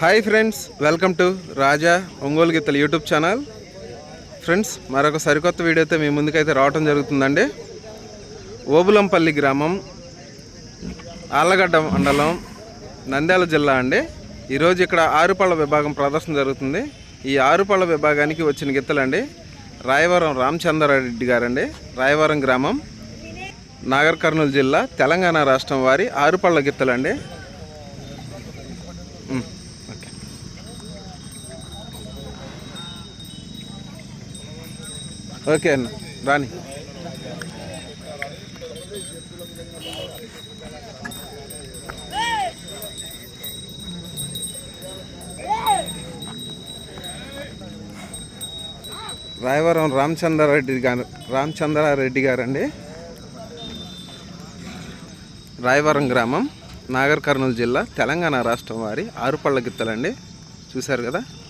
Hi friends welcome to Raja Ongole గీతల YouTube channel. Friends మరొక సరికొత్త వీడియోతో మీ ముందుకైతే రావటం జరుగుతుందండి. ఓబులంపల్లి గ్రామం ఆళ్ళగడ్డ మండలం నంద్యాల జిల్లా అండి. ఈరోజు ఇక్కడ ఆరుపళ్ళ విభాగం ప్రదర్శన జరుగుతుంది. ఈ ఆరుపళ్ళ విభాగానికి వచ్చిన గిత్తలండి రాయవరం రామచంద్రారెడ్డి గారండి. రాయవరం గ్రామం నాగర్ కర్నూలు జిల్లా తెలంగాణ రాష్ట్రం వారి ఆరుపళ్ళ గిత్తలండి ఉమ్, ఓకే ఓకే అన్న. రాని. రాయవరం రామచంద్రారెడ్డి గారు రామచంద్రారెడ్డి గారండి. రాయవరం గ్రామం నాగర్ కర్నూలు జిల్లా తెలంగాణ రాష్ట్రం వారి ఆరుపళ్ళ గిత్తలండి. చూశారు కదా?